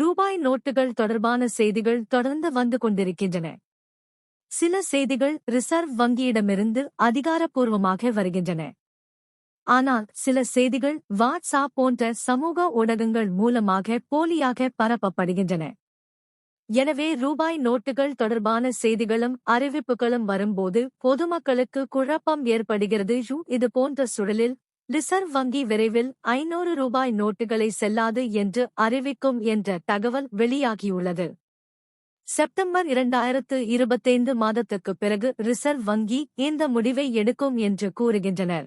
ரூபாய் நோட்டுகள் தொடர்பான செய்திகள் தொடர்ந்து வந்து கொண்டிருக்கின்றன. சில செய்திகள் ரிசர்வ் வங்கியிடமிருந்து அதிகாரப்பூர்வமாக வருகின்றன. ஆனால் சில செய்திகள் வாட்ஸ்ஆப் போன்ற சமூக ஊடகங்கள் மூலமாக போலியாக பரப்பப்படுகின்றன. எனவே ரூபாய் நோட்டுகள் தொடர்பான செய்திகளும் அறிவிப்புகளும் வரும்போது பொதுமக்களுக்கு குழப்பம் ஏற்படுகிறது. யூ இது போன்ற சூழலில் ரிசர்வ் வங்கி விரைவில் ஐநூறு ரூபாய் நோட்டுகளை செல்லாது என்று அறிவிக்கும் என்ற தகவல் வெளியாகியுள்ளது. செப்டம்பர் இரண்டாயிரத்து இருபத்தைந்து மாதத்துக்குப் பிறகு ரிசர்வ் வங்கி இந்த முடிவை எடுக்கும் என்று கூறுகின்றனர்.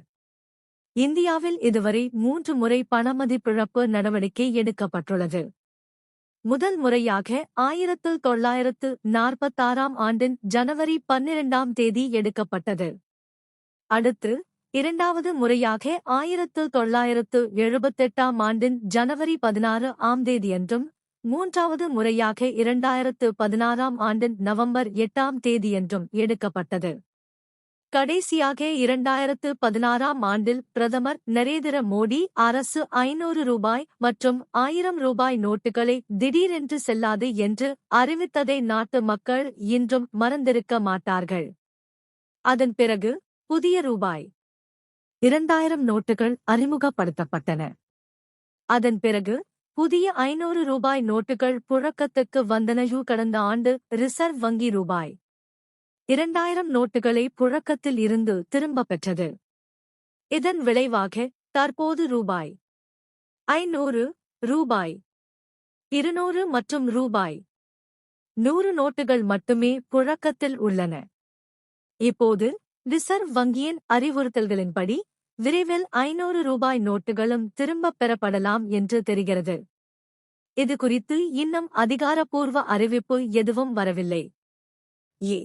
இந்தியாவில் இதுவரை மூன்று முறை பணமதிப்பிழப்பு நடவடிக்கை எடுக்கப்பட்டுள்ளது. முதல் முறையாக ஆயிரத்து தொள்ளாயிரத்து நாற்பத்தாறாம் ஆண்டின் ஜனவரி பன்னிரண்டாம் தேதி எடுக்கப்பட்டது. அடுத்து இரண்டாவது முறையாக ஆயிரத்து தொள்ளாயிரத்து எழுபத்தெட்டாம் ஆண்டின் ஜனவரி பதினாறு ஆம் தேதியன்றும் மூன்றாவது முறையாக இரண்டாயிரத்து பதினாறாம் ஆண்டின் நவம்பர் எட்டாம் தேதியன்றும் எடுக்கப்பட்டது. கடைசியாக இரண்டாயிரத்து பதினாறாம் ஆண்டில் பிரதமர் நரேந்திர மோடி அரசு ஐநூறு ரூபாய் மற்றும் ஆயிரம் ரூபாய் நோட்டுகளை திடீரென்று செல்லாது என்று அறிவித்ததை நாட்டு மக்கள் இன்றும் மறந்திருக்க மாட்டார்கள். அதன் பிறகு புதிய ரூபாய் இரண்டாயிரம் நோட்டுகள் அறிமுகப்படுத்தப்பட்டன. அதன் பிறகு புதிய ஐநூறு ரூபாய் நோட்டுகள் புழக்கத்துக்கு வந்தனயு கடந்த ஆண்டு ரிசர்வ் வங்கி ரூபாய் இரண்டாயிரம் நோட்டுகளை புழக்கத்தில் இருந்து திரும்பப் பெற்றது. இதன் விளைவாக தற்போது ரூபாய் ஐநூறு ரூபாய் இருநூறு மற்றும் ரூபாய் நூறு நோட்டுகள் மட்டுமே புழக்கத்தில் உள்ளன. இப்போது ரிசர்வ் வங்கியின் அறிவுறுத்தல்களின்படி விரைவில் ஐநூறு ரூபாய் நோட்டுகளும் திரும்பப் பெறப்படலாம் என்று தெரிகிறது. இது குறித்து இன்னும் அதிகாரப்பூர்வ அறிவிப்பு எதுவும் வரவில்லை. ஏ.